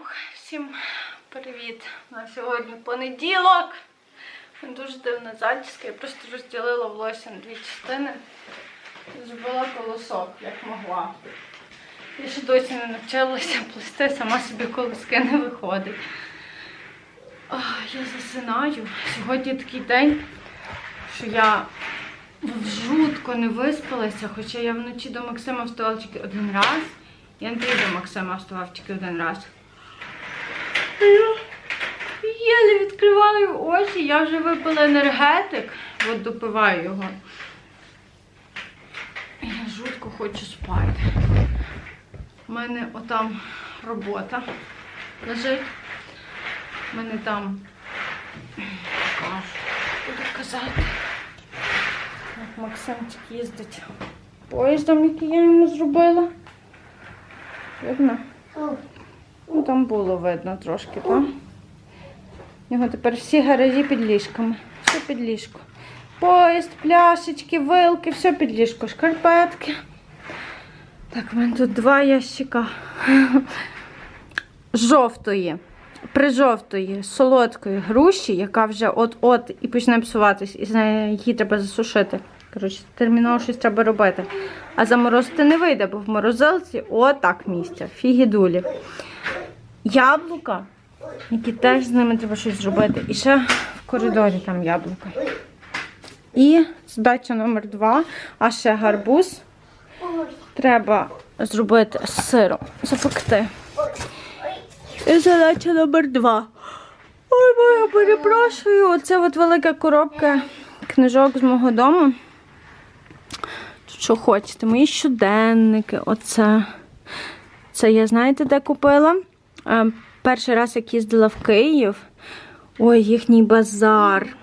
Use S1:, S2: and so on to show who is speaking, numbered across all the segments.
S1: Ух, всім привіт! На сьогодні понеділок. Дуже дивна зачіска. Я просто розділила волосся на дві частини. Зробила колосок, як могла. Я ще досі не навчилася плести, сама собі колоски не виходить. Ах, я засинаю. Сьогодні такий день, що я жутко не виспалася, хоча я вночі до Максима вставала тільки один раз. Я не до Максима вставав тільки один раз. Я єле відкриваю очі, я вже випила енергетик, от допиваю його. Я жутко хочу спати. У мене отам робота лежить. У мене там буду казати. Як Максимчик їздить поїздом, який я йому зробила. Видно? Ну, там було видно трошки, так? У нього тепер всі гаражі під ліжками. Все під ліжко. Поїзд, пляшечки, вилки, все під ліжко, шкарпетки. Так, в мене тут два ящика. Жовтої, прижовтої, солодкої груші, яка вже от-от і почне псуватись, і її треба засушити. Коротше, терміново щось треба робити. А заморозити не вийде, бо в морозилці отак місця. Фігідулі. Яблука, які теж з ними треба щось зробити. І ще в коридорі там яблука. І задача номер два, а ще гарбуз. Треба зробити з сиром, запекти. І задача номер два. Ой, моя перепрошую. Оце от велика коробка книжок з мого дому. Тут що хочете, мої щоденники, оце. Це я знаєте, де купила? Перший раз, як їздила в Київ. Ой, їхній базар.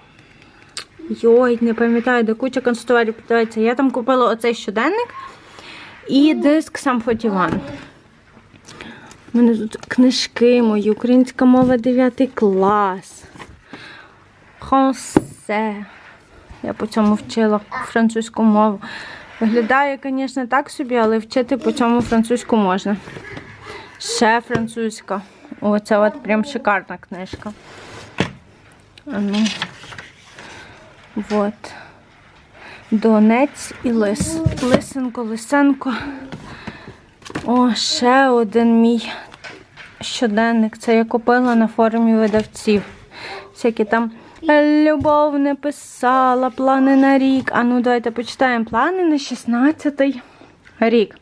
S1: Йой, не пам'ятаю, де куча конструкторів продається. Я там купила оцей щоденник і диск сам 41. У мене тут книжки мої, українська мова 9 клас. Франсе. Я по цьому вчила французьку мову. Виглядає, звісно, так собі, але вчити по цьому французьку можна. Ще французька. Оце от прям шикарна книжка. Ну. Вот. Донець і лис. Лисенко, лисенко. О, ще один мій щоденник. Це я купила на форумі видавців. Всякі там любов не писала, плани на рік. А ну давайте почитаємо плани на 16-й рік.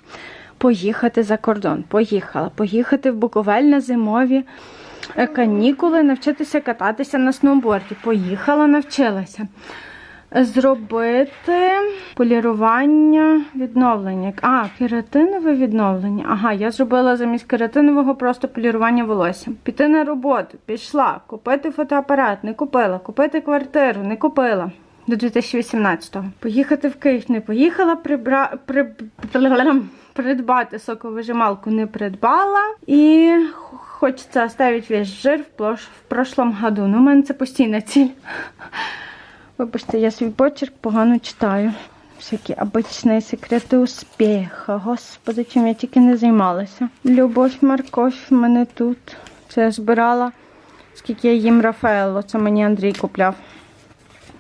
S1: Поїхати за кордон. Поїхала. Поїхати в Буковель зимові е, канікули, навчитися кататися на сноуборді. Поїхала, навчилася. Зробити полірування відновлення. А, кератинове відновлення. Ага, я зробила замість кератинового просто полірування волосся. Піти на роботу, пішла, купити фотоапарат, не купила, купити квартиру, не купила. До 2018-го. Поїхати в Київ не поїхала, прибра... при... придбати соковижималку не придбала. І хочеться оставити весь жир в, прошлом году. Ну, у мене це постійна ціль. Вибачте, я свій почерк погано читаю. Всякі обичні секрети успіху. Господи, чим я тільки не займалася. Любов, морковь в мене тут. Це я збирала, скільки я їм Рафаело. Це мені Андрій купляв.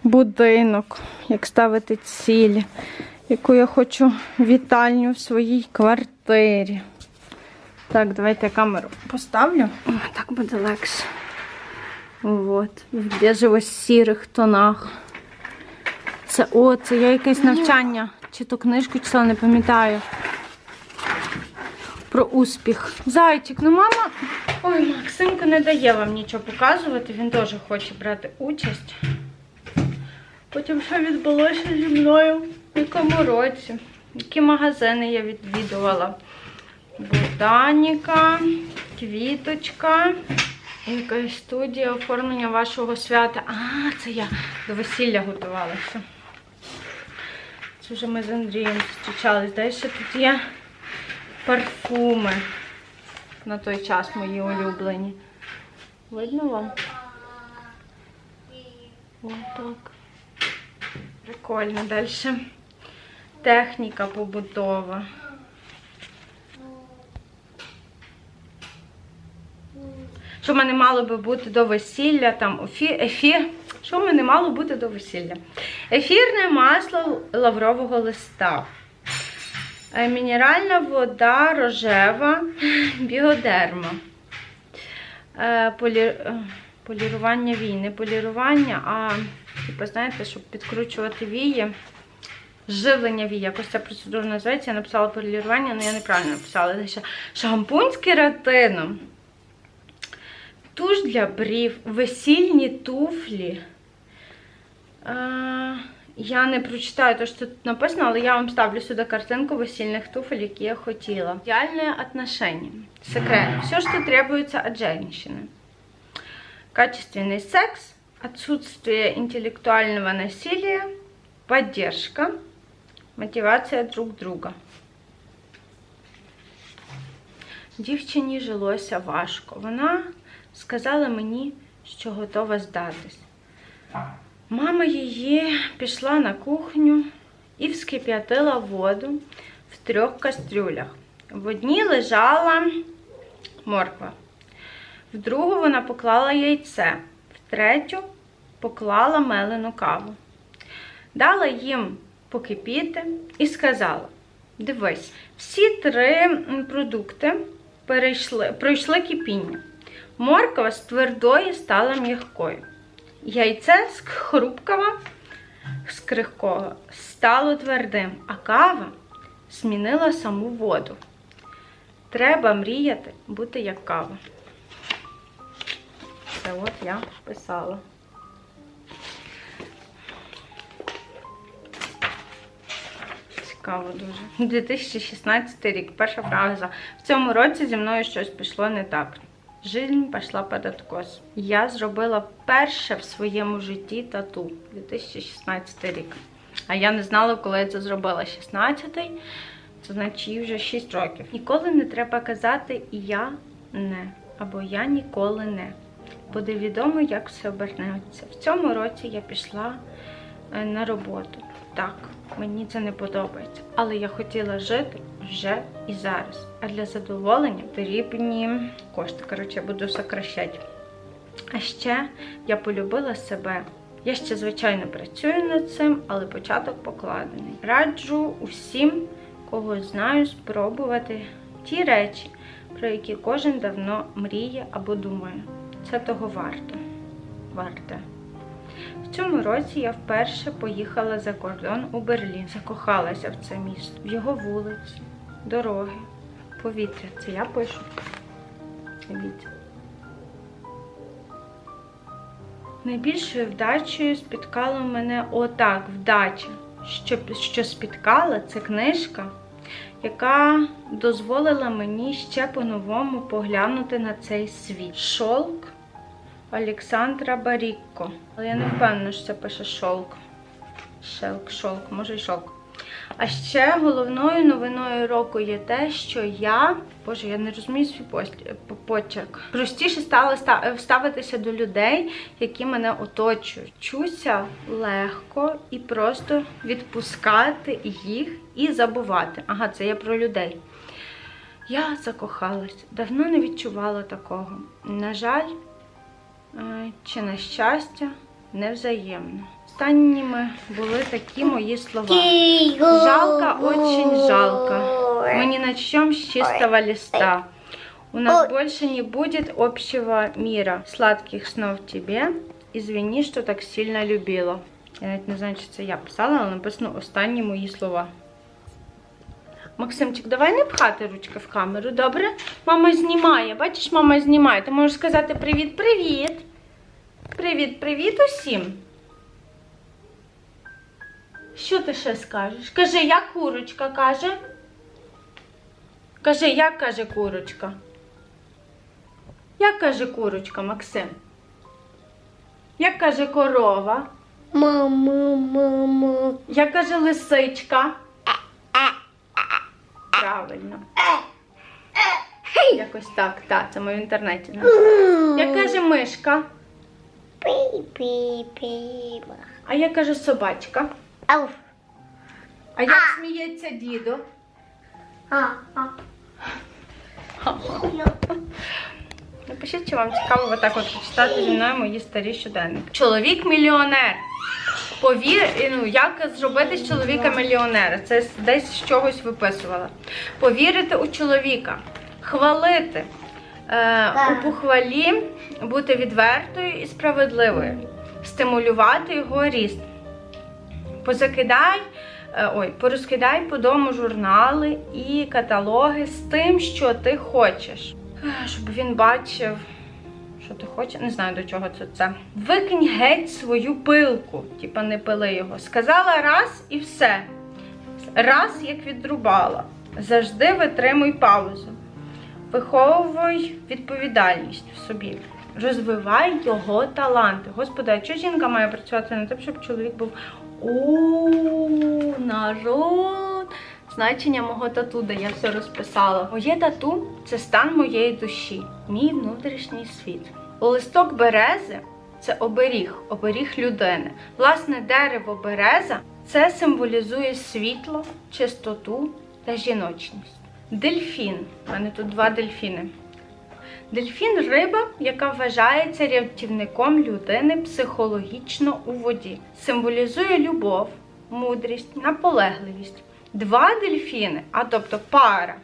S1: Будинок, як ставити цілі, яку я хочу вітальню в своїй квартирі. Так, давайте я камеру поставлю. О, так буде легше. От, в біжево-сірих тонах. Це о, це я якесь навчання. Чи то книжку читала, не пам'ятаю. Про успіх. Зайчик, ну мама. Ой, Максимка не дає вам нічого показувати, він теж хоче брати участь. Потім що відбулося зі мною, в якому році, які магазини я відвідувала. Ботаніка, квіточка. Якась студія оформлення вашого свята. А, це я до весілля готувалася. Це вже ми з Андрієм зустрічались. Далі тут є парфуми. На той час мої улюблені. Видно вам? Отак. Прикольно. Далі техніка побутова. Що в мене мало би бути до весілля, там офі, ефір. Що в мене мало бути до весілля? Ефірне масло лаврового листа. Е, Мінеральна вода рожева, біодерма. Е, Полі... е, Полірування вій, не полірування, а типу, знаєте, щоб підкручувати вії Живлення вій, якось ця процедура називається. Я написала полірування, але я неправильно написала. Це ще шампунь з кератином. Туш для брів, весільні туфлі. Е, я не прочитаю те, що тут написано, але я вам ставлю сюди картинку весільних туфель, які я хотіла. Идеальные отношения. Секрет. Все, что требуется от женщины. Качественный секс, отсутствие интеллектуального насилия, поддержка, мотивация друг друга. Дівчині жилося важко. Вона сказала мені, що готова здатись. Мама її пішла на кухню і вскип'ятила воду в трьох кастрюлях. В одній лежала морква, в другу вона поклала яйце, в третю поклала мелену каву. Дала їм покипіти і сказала: дивись, всі три продукти перейшли, пройшли кипіння. Морква з твердої стала м'якою. Яйце з хрупкого, з крихкого стало твердим, а кава змінила саму воду. Треба мріяти бути як кава. Це от я писала. Цікаво дуже. 2016 рік, перша фраза. В цьому році зі мною щось пішло не так. Жизнь пішла під откос. Я зробила перше в своєму житті тату 2016 рік. А я не знала, коли я це зробила 16-й. Це значить вже 6 років. Ніколи не треба казати я не або я ніколи не. Буде відомо, як все обернеться. В цьому році я пішла е, на роботу. Так, мені це не подобається. Але я хотіла жити вже і зараз. А для задоволення потрібні кошти. Коротше, буду сокращати. А ще я полюбила себе. Я ще, звичайно, працюю над цим, але початок покладений. Раджу усім, кого знаю, спробувати ті речі, про які кожен давно мріє або думає. Це того варто. Варте. В цьому році я вперше поїхала за кордон у Берлін. Закохалася в це місто, в його вулиці, дороги, повітря. Це я пишу. Дивіться. Найбільшою вдачею спіткала мене отак, вдача. Що, що спіткала, це книжка, яка дозволила мені ще по-новому поглянути на цей світ. Шолк Олександра Барікко. Але я не впевнена, що це пише шолк. Шелк, шолк, може й шолк. А ще головною новиною року є те, що я, боже, я не розумію свій почерк. Простіше стала ставитися до людей, які мене оточують. Чуся легко і просто відпускати їх і забувати. Ага, це я про людей. Я закохалась, давно не відчувала такого. На жаль, е, чи на щастя, невзаємно. Останніми були такі мої слова. Жалко, очень жалко. Мы не начнем с чистого листа. У нас больше не будет общего мира. Сладких снов тебе. Извини, що так сильно любила. Я навіть не знаю, чи це я писала, але написано останні мої слова. Максимчик, давай не пхати ручки в камеру, добре? Мама знімає. Бачиш, мама знімає. Ти можеш сказати привіт-привіт. Привіт-привіт усім. Що ти ще скажеш? Кажи, як курочка каже? Кажи, як каже курочка? Як каже курочка, Максим? Як каже корова?
S2: Мама, мама.
S1: Як каже лисичка? Правильно. Якось так, так, це ми в інтернеті. знаємо. Як каже мишка? А як каже собачка? А як сміється. Напиши Напишіть, чи вам цікаво отак от прочитати зі мною мої старі щоденники. Чоловік мільйонер. Повір, ну як зробити з чоловіка мільйонера? Це десь з чогось виписувала. Повірити у чоловіка, хвалити. Е, у похвалі бути відвертою і справедливою, стимулювати його ріст. Позакидай, е, ой, порозкидай по дому журнали і каталоги з тим, що ти хочеш. Щоб він бачив, що ти хочеш. Не знаю до чого це це. Викинь геть свою пилку, типа не пили його. Сказала раз і все. Раз як відрубала. Завжди витримуй паузу. Виховуй відповідальність в собі. Розвивай його таланти. Господи, а чого жінка має працювати над тим, щоб чоловік був о, народ. Значення мого тату, де я все розписала. Моє тату це стан моєї душі, мій внутрішній світ. Листок берези це оберіг, оберіг людини. Власне, дерево береза це символізує світло, чистоту та жіночність. Дельфін. У мене тут два дельфіни. Дельфін риба, яка вважається рятівником людини психологічно у воді. Символізує любов, мудрість, наполегливість. Два дельфіни, а тобто пара,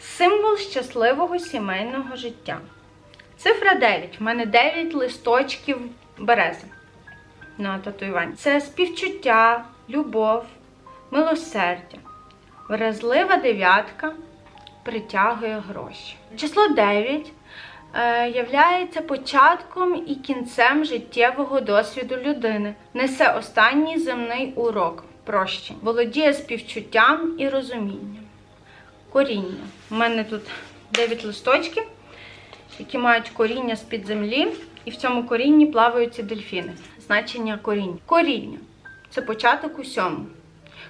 S1: символ щасливого сімейного життя. Цифра 9. В мене 9 листочків берези на татуюванні. Це співчуття, любов, милосердя. Вразлива дев'ятка притягує гроші. Число 9 е, являється початком і кінцем життєвого досвіду людини. Несе останній земний урок прощень. Володіє співчуттям і розумінням. Коріння. У мене тут 9 листочків, які мають коріння з-під землі, і в цьому корінні плавають ці дельфіни. Значення коріння. Коріння це початок усьому.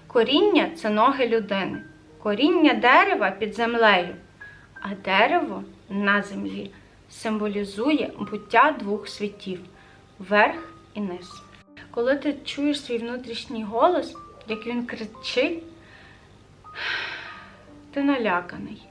S1: Коріння це ноги людини. Коріння дерева під землею, а дерево на землі символізує буття двох світів верх і низ. Коли ти чуєш свій внутрішній голос, як він кричить, ти наляканий.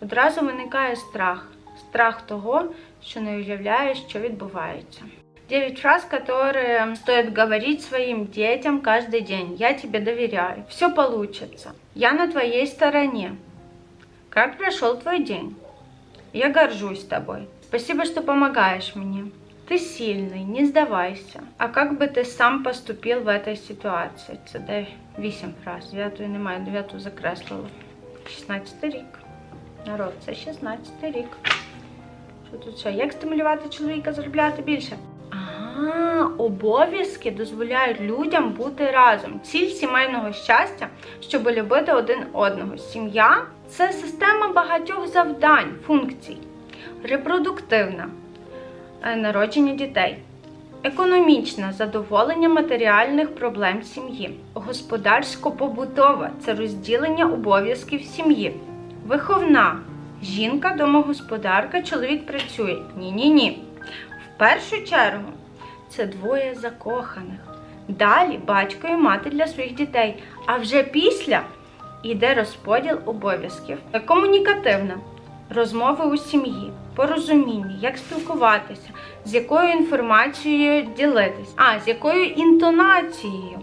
S1: Одразу виникає страх. Страх того, що не уявляєш, що відбувається. Девять фраз, которые стоит говорить своим детям каждый день. Я тебе доверяю. Все получится. Я на твоей стороне. Как прошел твой день? Я горжусь тобой. Спасибо, что помогаешь мне. Ты сильный, не сдавайся. А как бы ты сам поступил в этой ситуации? Це де 8 фраз. Дев'ятої немає, дев'яту закреслила. 16 рік. Народ, це 16 рік. Що тут ще? Як стимулювати чоловіка заробляти більше? А, обов'язки дозволяють людям бути разом. Ціль сімейного щастя, щоб любити один одного. Сім'я це система багатьох завдань, функцій. Репродуктивна е, народження дітей. Економічне задоволення матеріальних проблем сім'ї. Господарсько-побутова це розділення обов'язків сім'ї. Виховна жінка, домогосподарка, чоловік працює. Ні-ні-ні. В першу чергу це двоє закоханих. Далі батько і мати для своїх дітей. А вже після йде розподіл обов'язків. Комунікативна розмови у сім'ї, порозуміння, як спілкуватися, з якою інформацією ділитись, а з якою інтонацією,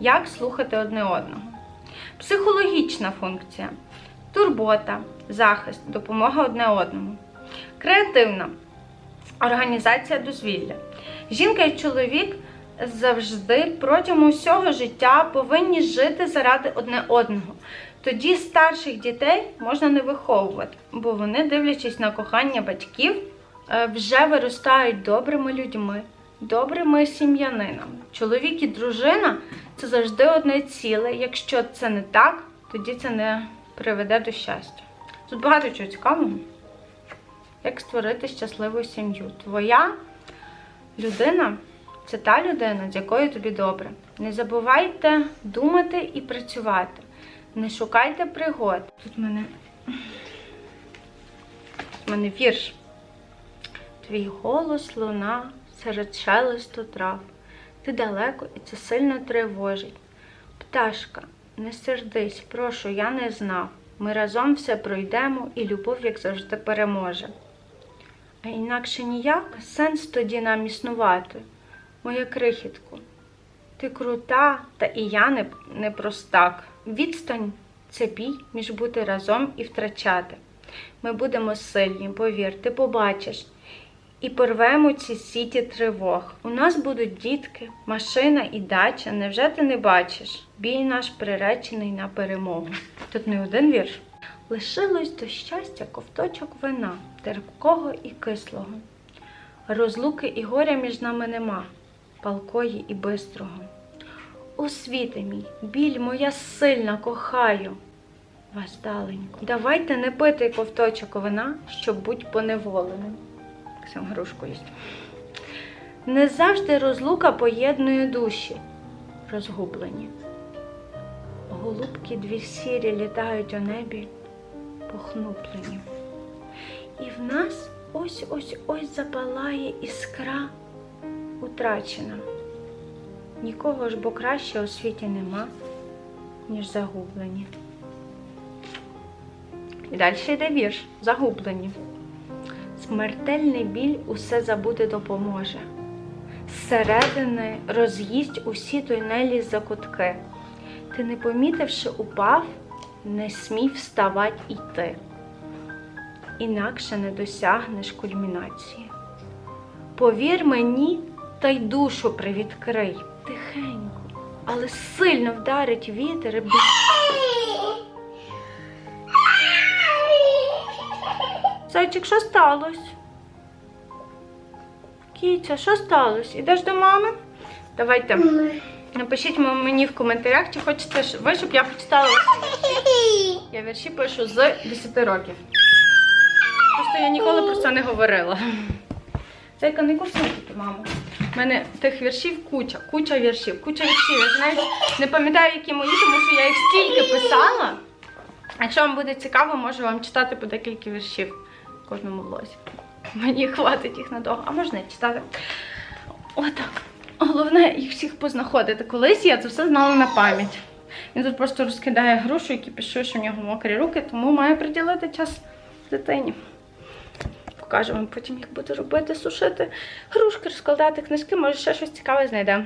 S1: як слухати одне одного. Психологічна функція турбота, захист, допомога одне одному. Креативна організація дозвілля. Жінка і чоловік завжди протягом усього життя повинні жити заради одне одного. Тоді старших дітей можна не виховувати, бо вони, дивлячись на кохання батьків, е, вже виростають добрими людьми, добрими сім'янинами. Чоловік і дружина це завжди одне ціле. Якщо це не так, тоді це не приведе до щастя. Тут багато чого цікавого. Як створити щасливу сім'ю? Твоя людина це та людина, з якою тобі добре. Не забувайте думати і працювати. Не шукайте пригод. Тут в мене, в мене вірш. Твій голос луна серед шелесту трав. Ти далеко і це сильно тривожить. Пташка, не сердись, прошу, я не знав. Ми разом все пройдемо, і любов, як завжди, переможе. А інакше ніяк сенс тоді нам існувати. Моя крихітко, ти крута, та і я не, не простак. Відстань це бій між бути разом і втрачати. Ми будемо сильні, повір, ти побачиш. І порвемо ці сіті тривог. У нас будуть дітки, машина і дача. Невже ти не бачиш? Бій наш приречений на перемогу. Тут не один вірш. Лишилось до щастя ковточок вина, терпкого і кислого. Розлуки і горя між нами нема, палкої і бистрого. О, світе мій, біль моя сильна кохаю вас даленько. Давайте не пити ковточок вина, щоб будь поневоленим. Сам грушку їсть. Не завжди розлука поєднує душі, розгублені. Голубки дві сірі літають у небі, похнуплені. І в нас ось ось ось запалає іскра утрачена. Нікого ж бо краще у світі нема, ніж загублені. І далі йде вірш загублені. Смертельний біль усе забути допоможе. Зсередини роз'їсть усі тунелі закутки. Ти, не помітивши, упав, не смів вставать і йти. Інакше не досягнеш кульмінації. Повір мені, та й душу привідкрий тихенько, але сильно вдарить вітер. і Зайчик, що сталося? Кіця, що сталося? Ідеш до мами? Давайте. Напишіть мені в коментарях, чи хочете ви, щоб я почитала вірші. Я вірші пишу з 10 років. Просто я ніколи про це не говорила. Зайка, не кусайте, мамо. У мене тих віршів куча, куча віршів, куча віршів. Я навіть не пам'ятаю, які мої, тому що я їх стільки писала. Якщо вам буде цікаво, можу вам читати по декілька віршів в кожному влозі. Мені хватить їх надовго, а можна і читати. Отак. Головне їх всіх познаходити. Колись я це все знала на пам'ять. Він тут просто розкидає грушу, які пишу, що в нього мокрі руки, тому маю приділити час дитині. Покажу вам потім, як буду робити, сушити грушки, розкладати книжки, може ще щось цікаве знайдемо.